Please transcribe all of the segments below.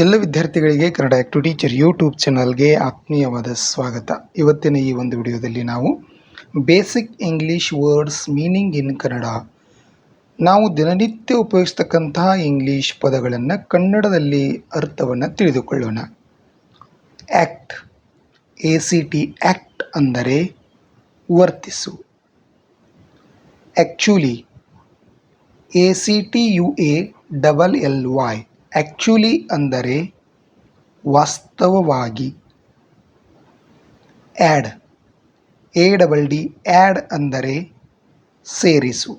ಎಲ್ಲ ವಿದ್ಯಾರ್ಥಿಗಳಿಗೆ Kannada act teacher YouTube ಚಾನಲ್ಗೆ ಆತ್ಮೀಯವಾದ ಸ್ವಾಗತ. ಇವತ್ತಿನ ಈ ಒಂದು ವಿಡಿಯೋದಲ್ಲಿ ನಾವು basic English words meaning in Kannada. ನಾವು ದಿನನಿತ್ಯ ಉಪಯೋಗಿಸ್ತಕ್ಕಂತಹ ಇಂಗ್ಲೀಷ್ ಪದಗಳನ್ನು ಕನ್ನಡದಲ್ಲಿ ಅರ್ಥವನ್ನು ತಿಳಿದುಕೊಳ್ಳೋಣ. Act A C T act ಅಂದರೆ ವರ್ತಿಸು. Actually A C T U A double L Y. Actually ಅಂದರೆ ವಾಸ್ತವವಾಗಿ add A double D add ಅಂದರೆ ಸೇರಿಸು.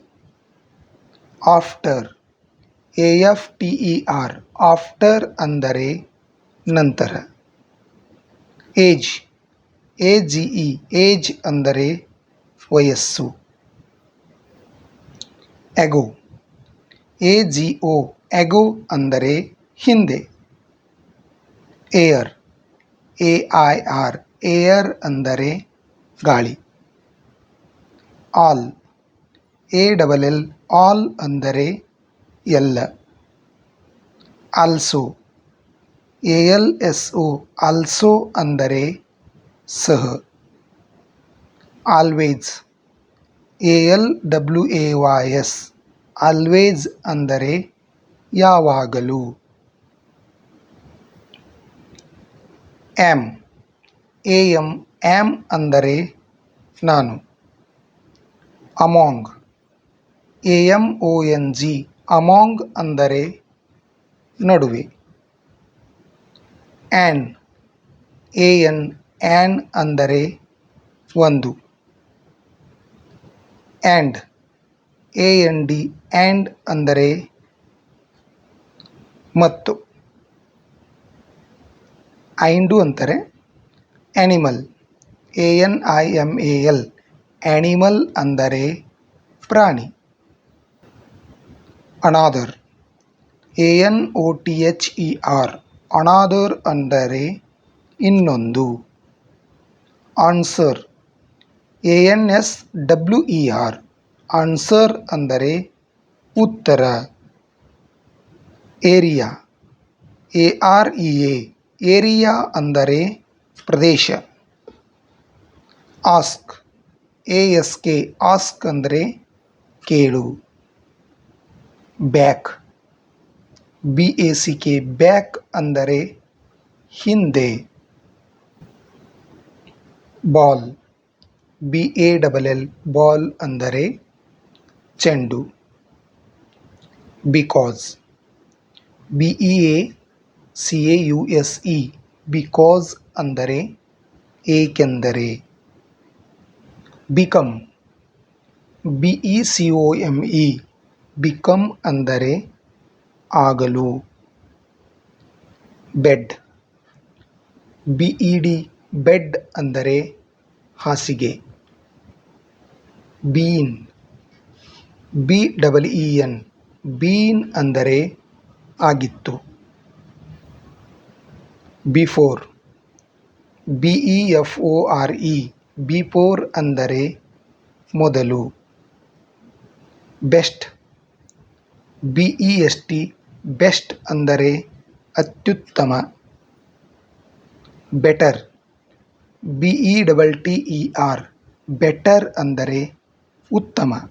After A F T E R after ಅಂದರೆ ನಂತರ. Age A G E age ಅಂದರೆ ವಯಸ್ಸು. Ago A G O ago ಅಂದರೆ ಹಿಂದೆ air A I R air ಅಂದರೆ ಗಾಳಿ all A double L all ಅಂದರೆ ಎಲ್ಲ also A L S O also ಅಂದರೆ ಸಹ always A L W A Y S always ಅಂದರೆ ಯಾವಾಗಲೂ ಆ್ಯಮ್ ಎ. ಎಂ ಆ್ಯಮ್ ಅಂದರೆ ನಾನು. Among. A M O N G among ಅಂದರೆ ನಡುವೆ. ಆ್ಯನ್ ಎ ಎನ್ ಆ್ಯನ್ ಅಂದರೆ ಒಂದು. And A N D and ಅಂದರೆ ಮತ್ತು ಐಂಡು ಅಂತಾರೆ animal A N I M A L animal ಅಂದರೆ ಪ್ರಾಣಿ. Another A N O T H E R another ಅಂದರೆ ಇನ್ನೊಂದು. Answer A N S W E R answer ಅಂದರೆ ಉತ್ತರ. Area. A R E A, area ಅಂದರೆ ಪ್ರದೇಶ. Ask, A S K, ask ಅಂದರೆ ಕೇಳು. Back, B A C K, back ಅಂದರೆ ಹಿಂದೆ. Ball, B A double L, ball ಅಂದರೆ ಚೆಂಡು. Because. B E A C A U S E because ಅಂದರೆ ಏಕೆಂದರೆ. Become B E C O M E become ಅಂದರೆ ಆಗಲು. Bed B E D bed ಅಂದರೆ ಹಾಸಿಗೆ. Been B double E N been ಅಂದರೆ ಆಗಿತ್ತು. Before B E F O R E. Before ಅಂದರೆ ಮೊದಲು. Best. B E S T. Best ಅಂದರೆ ಅತ್ಯುತ್ತಮ. Better. B E double T E R. Better ಅಂದರೆ ಉತ್ತಮ.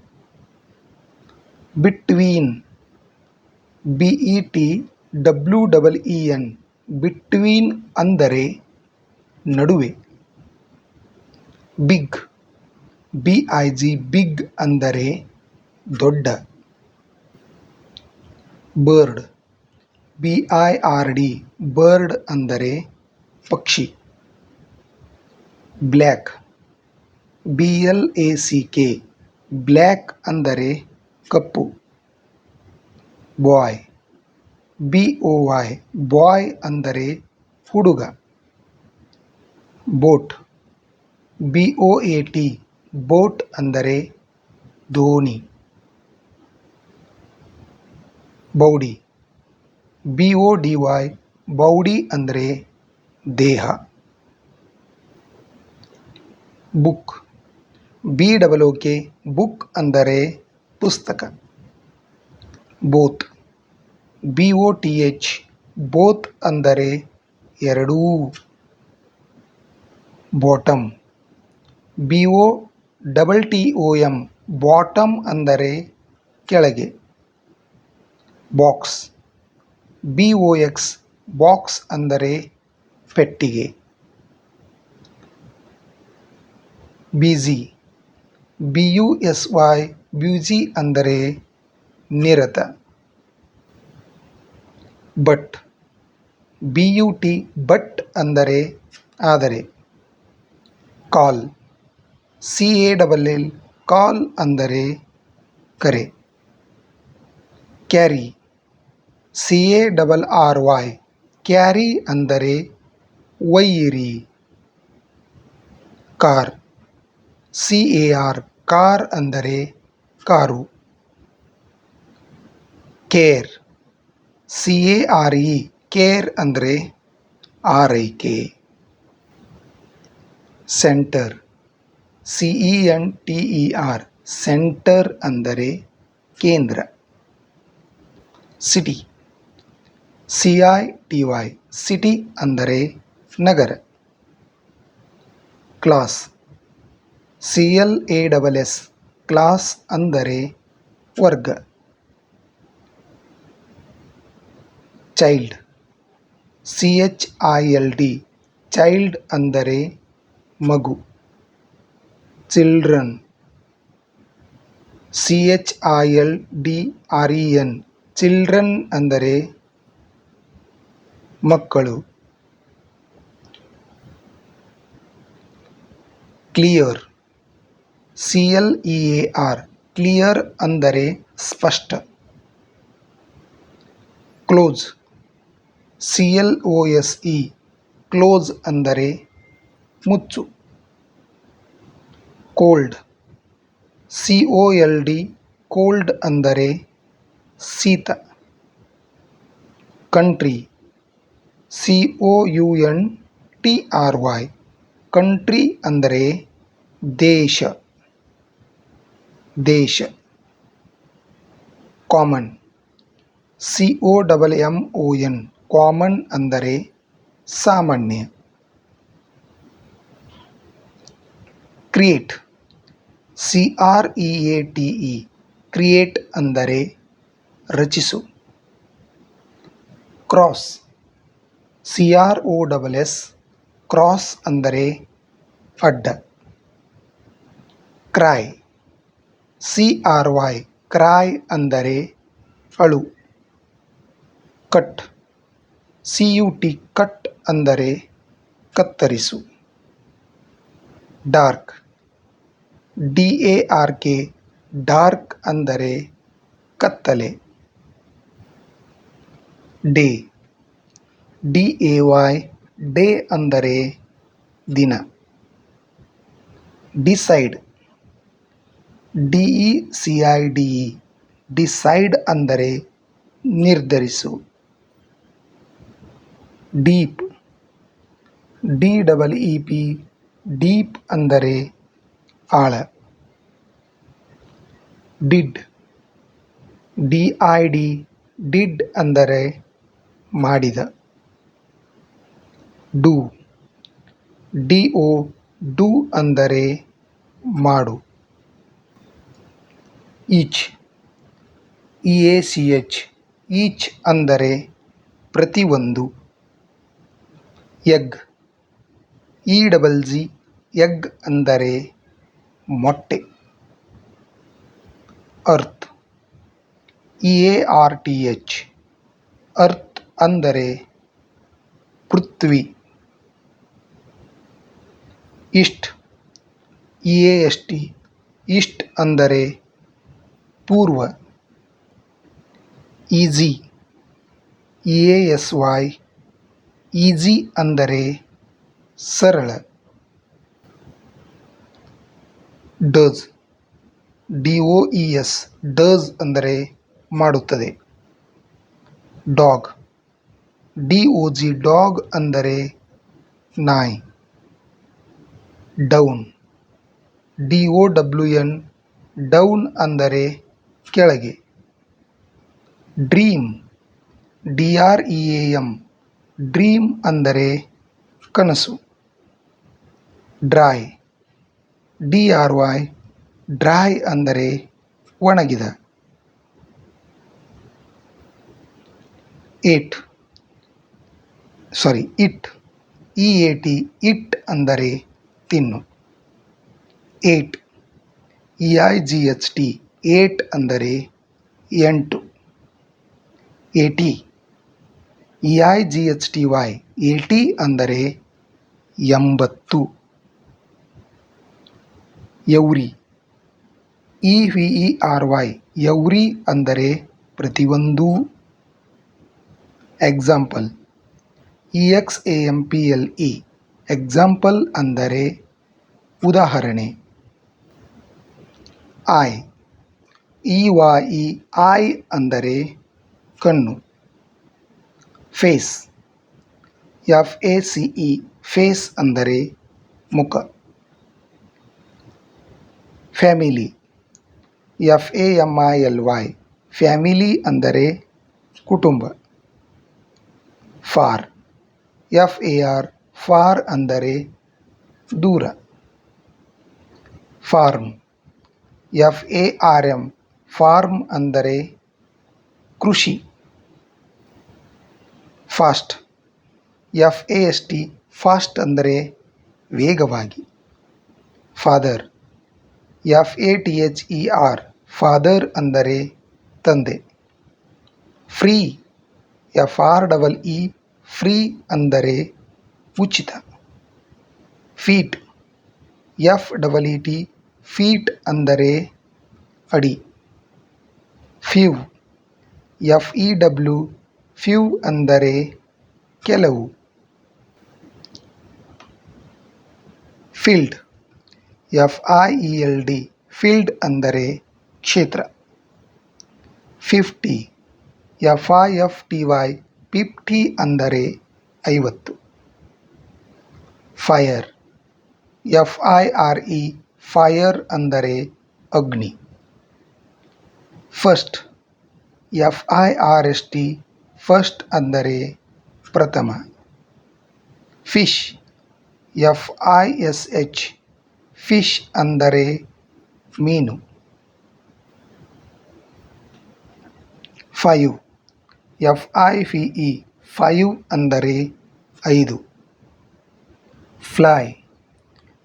Between. B E T W double E N between ಅಂದರೆ ನಡುವೆ big B I G big ಅಂದರೆ ದೊಡ್ಡ bird B I R D bird ಅಂದರೆ ಪಕ್ಷಿ black B L A C K black ಅಂದರೆ ಕಪ್ಪು boy B O Y boy ಅಂದರೆ ಹುಡುಗ boat B O A T boat ಅಂದರೆ ದೋಣಿ body B O D Y body ಅಂದರೆ ದೇಹ book B double O K book ಅಂದರೆ ಪುಸ್ತಕ both B O T H both ಅಂದರೆ ಎರಡೂ. Bottom B O double T O M bottom ಅಂದರೆ ಕೆಳಗೆ. Box B O X box ಅಂದರೆ ಪೆಟ್ಟಿಗೆ. Busy B U S Y busy ಅಂದರೆ ನಿರತ. But B U T but ಅಂದರೆ ಆದರೆ. Call C A double L call ಅಂದರೆ ಕರೆ. Carry C A double R Y carry ಅಂದರೆ ಒಯ್ಯಿರಿ car C A R car ಅಂದರೆ car. Care C A R E care ಅಂದರೆ ಆರೈಕೆ centre C E N T E R centre ಅಂದರೆ ಕೇಂದ್ರ city C I T Y city ಅಂದರೆ ನಗರ class C L A double S class ಅಂದರೆ ವರ್ಗ child C H I L D child ಅಂದರೆ ಮಗು. Children C H I L D R E N children ಅಂದರೆ ಮಕ್ಕಳು. Clear C L E A R clear ಅಂದರೆ ಸ್ಪಷ್ಟ. Close C L O S E close ಅಂದರೆ ಮುಚ್ಚು. Cold C O L D cold ಅಂದರೆ ಶೀತ. Country C O U N T R Y country ಅಂದರೆ ದೇಶ. ದೇಶ. Common C O double M O N common ಅಂದರೆ ಸಾಮಾನ್ಯ. Create. C R E A T E create ಅಂದರೆ ರಚಿಸು. Cross. C R O double S cross ಅಂದರೆ ಅಡ್ಡ. Cry. C R Y cry ಅಂದರೆ ಅಳು. Cut. C U T cut ಅಂದರೆ ಕತ್ತರಿಸು. Dark. D A R K dark ಅಂದರೆ ಕತ್ತಲೆ. Day. D A Y day ಅಂದರೆ ದಿನ. Decide. D E C I D E. Decide ಅಂದರೆ ನಿರ್ಧರಿಸು. Deep. D double E P deep ಅಂದರೆ ಆಳ. Did. D I D, did ಅಂದರೆ ಮಾಡಿದ. ಡೂ. ಡಿ ಒ, ಡೂ ಅಂದರೆ ಮಾಡು. Each. E A C H, each ಅಂದರೆ ಪ್ರತಿಯೊಂದು. Egg. E double G egg ಅಂದರೆ ಮೊಟ್ಟೆ. Earth. E A R T H earth ಅಂದರೆ ಪೃಥ್ವಿ. East. E A S T east ಅಂದರೆ ಪೂರ್ವ. Easy E A S Y easy ಅಂದರೆ ಸರಳ. Does. D O E S. Does ಅಂದರೆ ಮಾಡುತ್ತದೆ. Dog. D O G dog ಅಂದರೆ ನಾಯಿ. Down. D O W N. Down ಅಂದರೆ ಕೆಳಗೆ. Dream. D R E A M dream ಅಂದರೆ ಕನಸು. Dry D R Y dry ಅಂದರೆ ಒಣಗಿದ. Eight sorry, eat E A T eat ಅಂದರೆ ತಿನ್ನು. Eight E I G H T eight ಅಂದರೆ ಎಂಟು. Eighty E I G H T Y eighty ಅಂದರೆ ಎಂಬತ್ತು. Every E V E R Y every ಅಂದರೆ ಪ್ರತಿಯೊಂದು. Example E X A M P L E example ಅಂದರೆ ಉದಾಹರಣೆ. Eye E Y E eye ಅಂದರೆ ಕಣ್ಣು. Face F A C E face ಅಂದರೆ ಮುಖ family F A M I L Y family ಅಂದರೆ ಕುಟುಂಬ far F A R far ಅಂದರೆ ದೂರ farm F A R M farm ಅಂದರೆ ಕೃಷಿ fast F A S T fast ಅಂದರೆ ವೇಗವಾಗಿ. Father F A T H E R father ಅಂದರೆ ತಂದೆ. Free F R double E free ಅಂದರೆ ಉಚಿತ. Feet F double E T feet ಅಂದರೆ ಅಡಿ. Few F E W few ಅಂದರೆ ಕೆಲವು. Field F I E L D field ಅಂದರೆ ಕ್ಷೇತ್ರ. Fifty F I F T Y fifty ಅಂದರೆ ಐವತ್ತು. Fire F I R E fire ಅಂದರೆ ಅಗ್ನಿ. First F I R S T first ಅಂದರೆ ಪ್ರಥಮ. Fish F I S H fish ಅಂದರೆ ಮೀನು. Five F I V E five ಅಂದರೆ ಐದು. Fly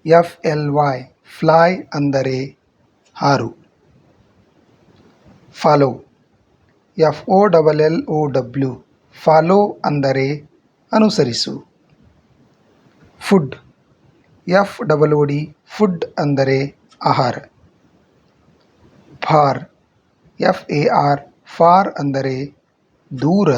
F L Y fly ಅಂದರೆ ಹಾರು follow F O double L O W follow ಅಂದರೆ ಅನುಸರಿಸು. Food F double O D food ಅಂದರೆ ಆಹಾರ. Far F A R far ಅಂದರೆ ದೂರ.